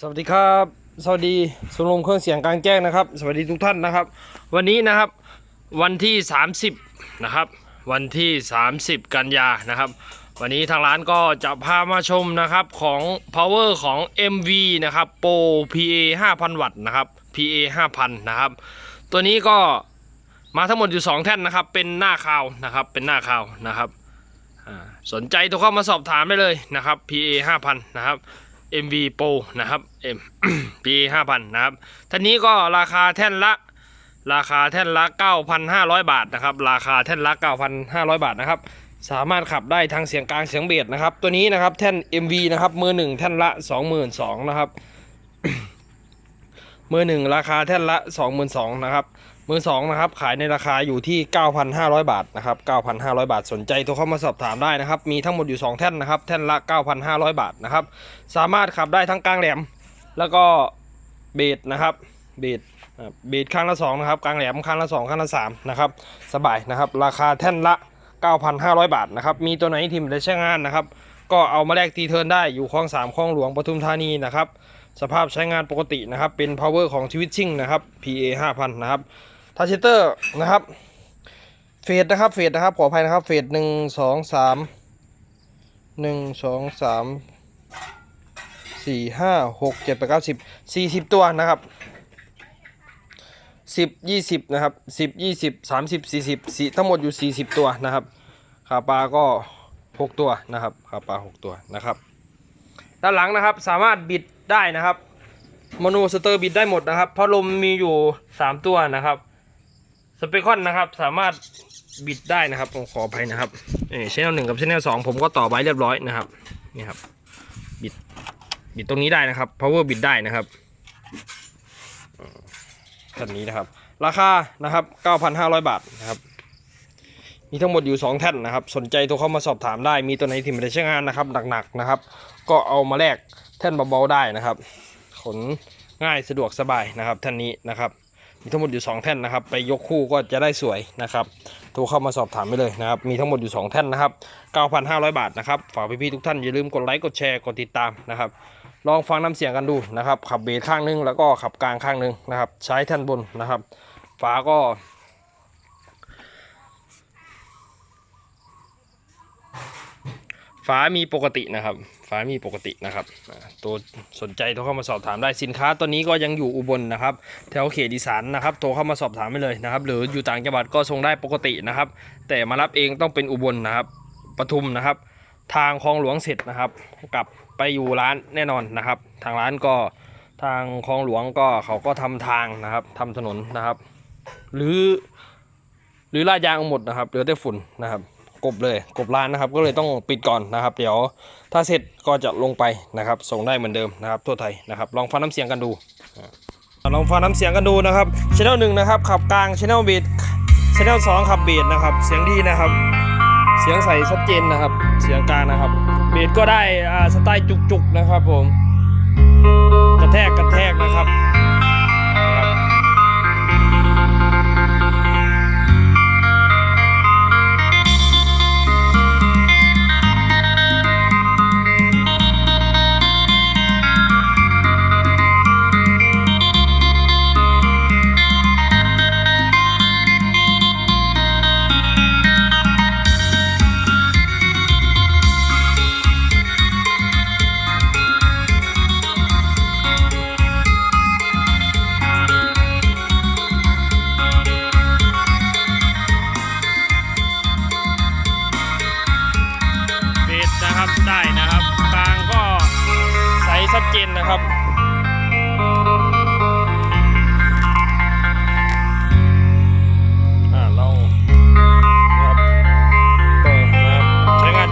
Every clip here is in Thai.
สวัสดีครับ สวัสดีสุรมเครื่องเสียงกลางแจ้งนะครับ สวัสดีทุกท่านนะครับ วันนี้นะครับวันที่ 30นะครับวันที่ 30 กันยานะครับ วันนี้ทางร้านก็จะพามาชมนะครับของ power ของ MV นะครับ Pro PA 5,000 วัตต์นะครับ PA 5,000นะครับ ตัวนี้ก็มาทั้งหมดอยู่ 2 แท่นนะครับ เป็นหน้าคาวนะครับเป็นหน้าคาวนะครับสนใจโทรเข้ามาสอบถามได้เลยนะครับ PA 5,000นะครับ MV Pro นะครับ M PA 5,000 นะครับท่านนี้ก็ราคาแท่นละ ราคาแท่นละ 9,500 บาทนะครับ ราคาแท่นละ 9,500 บาทนะครับ สามารถขับได้ทั้งเสียงกลางเสียงเบสนะครับ ตัวนี้นะครับแท่น MV นะครับมือหนึ่งแท่นละ 22,000นะครับมือหนึ่งราคาแท่นละ 22,000นะครับ มือสองนะครับขายในราคาอยู่ที่ 9,500 บาทนะครับ 9,500 บาทสนใจโทรเข้ามาสอบถามได้นะครับ มีทั้งหมดอยู่ 2 แท่นนะครับ แท่นละ 9,500 บาทนะครับ สามารถขับได้ทั้งกลางแหลม แล้วก็เบสนะครับ เบสอ่าเบสข้างละ2นะครับ กลางแหลมข้างละ2ข้างละ3นะครับ สบายนะครับ ราคาแท่นละ 9,500 บาทนะครับ มีตัวไหนทีมได้ใช้งานนะครับ ก็เอามาแลกตีเทิร์นได้อยู่คลอง3คลองหลวงปทุมธานีนะครับสภาพใช้งานปกตินะครับ เป็น power ของชีวิตชิ่งนะครับ PA 5,000 นะครับ ทัชเชเตอร์นะครับ เฟดนะครับ เฟดนะครับ ขออภัยนะครับ เฟดหนึ่งสองสามหนึ่งสองสามสี่ห้าหกเจ็ดแปดเก้าสิบสี่สิบตัวนะครับสิบยี่สิบนะครับสิบยี่สิบสามสิบสี่สิบสี่ทั้งหมดอยู่สี่สิบตัวนะครับขาปลาก็หกตัวนะครับขาปลาหกตัวนะครับ ด้านหลังนะครับสามารถบิดได้นะครับมโนสเตอร์บิดได้หมดนะครับ เพราะลมมีอยู่สามตัวนะครับ สเปคอนนะครับ สามารถบิดได้นะครับผมขออภัยนะครับเอชแนลหนึ่งกับชแนลสองผมก็ต่อไว้เรียบร้อยนะครับนี่ครับบิดบิดตรงนี้ได้นะครับ power บิดได้นะครับอืมท่านนี้นะครับ ราคานะครับ 9,500 บาทนะครับมีทั้งหมดอยู่ 2 แท่นนะครับ สนใจโทรเข้ามาสอบถามได้ มีตัวไหนที่ไม่ได้ใช้งานนะครับหนักๆนะครับ ก็เอามาแลกแท่นเบาๆได้นะครับ ขนง่ายสะดวกสบายนะครับ ท่านนี้นะครับ มีทั้งหมดอยู่ 2 แท่นนะครับ ไปยกคู่ก็จะได้สวยนะครับโทรเข้ามาสอบถามไปเลยนะครับ มีทั้งหมดอยู่ 2 แท่นนะครับ 9,500 บาทนะครับ ฝากพี่ๆทุกท่านอย่าลืมกดไลค์กดแชร์กดติดตามนะครับลองฟังน้ำเสียงกันดูนะครับขับเบสข้างนึงแล้วก็ขับกลางข้างนึงนะครับ ใช้แท่นบนนะครับ ฝาก็ฝามีปกตินะครับ ฝามีปกตินะครับตัวสนใจโทรเข้ามาสอบถามได้สินค้าตัวนี้ก็ยังอยู่อุบลนะครับแถวเขตอีสานนะครับโทรเข้ามาสอบถามไปเลยนะครับ หรืออยู่ต่างจังหวัดก็ส่งได้ปกตินะครับ แต่มารับเองต้องเป็นอุบลนะครับปทุมนะครับ ทางคลองหลวงเสร็จนะครับ กลับไปอยู่ร้านแน่นอนนะครับ ทางร้านก็ทางคลองหลวงก็เขาก็ทำทางนะครับทำถนนนะครับ หรือ หรือลาดยางหมดนะครับเหลือแต่ฝุ่นนะครับ กบเลยกบร้านนะครับ ก็เลยต้องปิดก่อนนะครับ เดี๋ยวถ้าเสร็จก็จะลงไปนะครับ ส่งได้เหมือนเดิมนะครับ ทั่วไทยนะครับลองฟังน้ำเสียงกันดู ลองฟังน้ำเสียงกันดูนะครับชแนลหนึ่งนะครับขับกลางชแนลเบสชแนลสองขับเบสนะครับ เสียงดีนะครับ เสียงใสชัดเจนนะครับ เสียงกลางนะครับเบสก็ได้สไตล์จุกๆนะครับผมกระแทกกระแทกนะครับ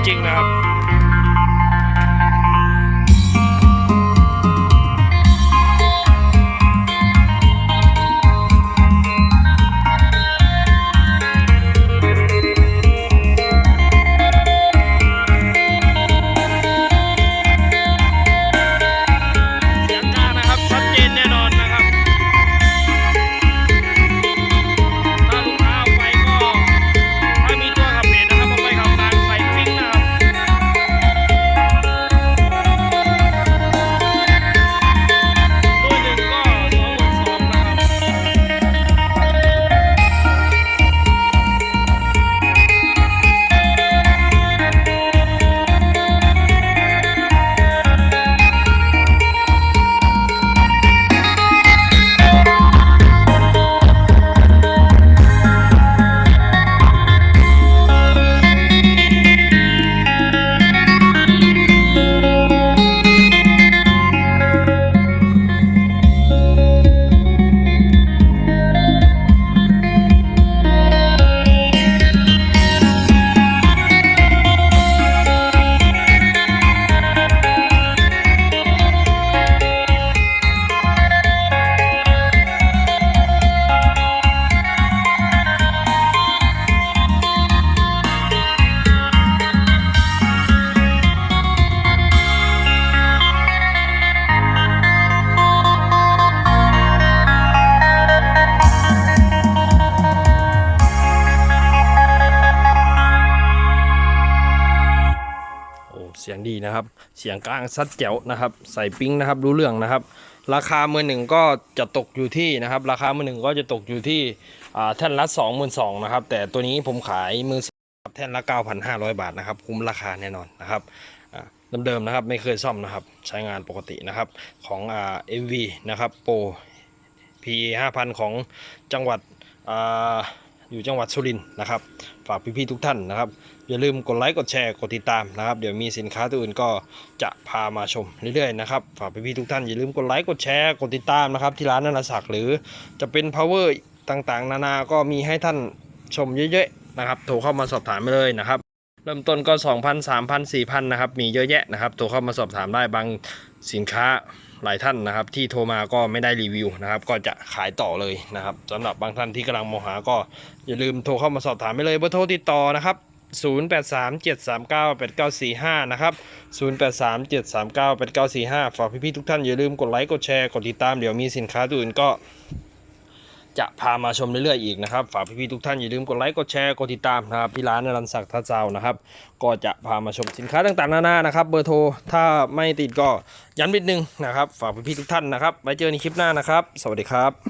จริงนะครับียงดีนะครับ เสียงกลางซัดแจ๋วนะครับ ใส่ปิ้งนะครับรู้เรื่องนะครับ ราคามือหนึ่งก็จะตกอยู่ที่นะครับ ราคามือหนึ่งก็จะตกอยู่ที่อ่าแท่นละ2 2 0 0 0นสองนะครับ แต่ตัวนี้ผมขายมือสองครับแท่นละ 9,500 บาทนะครับ คุ้มราคาแน่นอนนะครับเดิมๆนะครับไม่เคยซ่อมนะครับ ใช้งานปกตินะครับของอ่า MV นะครับโปร PA 5,000ของจังหวัดอ่า อยู่จังหวัดสุรินทร์นะครับ ฝากพี่ๆทุกท่านนะครับ อย่าลืมกดไลค์กดแชร์กดติดตามนะครับ เดี๋ยวมีสินค้าตัวอื่นก็จะพามาชมเรื่อยๆนะครับ ฝากพี่ๆทุกท่านอย่าลืมกดไลค์กดแชร์กดติดตามนะครับ ที่ร้านนันศักดิ์หรือจะเป็น power ต่างๆ นานาก็มีให้ท่านชมเยอะๆนะครับ โทรเข้ามาสอบถามไปเลยนะครับ เริ่มต้นก็ 2,000 3,000 4,000นะครับ มีเยอะแยะนะครับ โทรเข้ามาสอบถามได้บางสินค้า หลายท่านนะครับ ที่โทรมาก็ไม่ได้รีวิวนะครับ ก็จะขายต่อเลยนะครับสำหรับบางท่านที่กำลังมองหาก็อย่าลืมโทรเข้ามาสอบถามไปเลยเบอร์โทรติดต่อนะครับ0837398945 นะครับ 0837398945 ฝากพี่ๆทุกท่านอย่าลืมกดไลค์ กดแชร์ กดติดตาม เดี๋ยวมีสินค้าตัวอื่นก็ จะพามาชมเรื่อยๆอีกนะครับ ฝากพี่ๆทุกท่านอย่าลืมกดไลค์กดแชร์กดติดตามนะครับที่ร้านนรันศักดิ์ท่าเจ้านะครับ ก็จะพามาชมสินค้าต่างๆนานานะครับ เบอร์โทรถ้าไม่ติดก็ย้ำนิดนึงนะครับ ฝากพี่ๆทุกท่านนะครับไว้เจอในคลิปหน้านะครับ สวัสดีครับ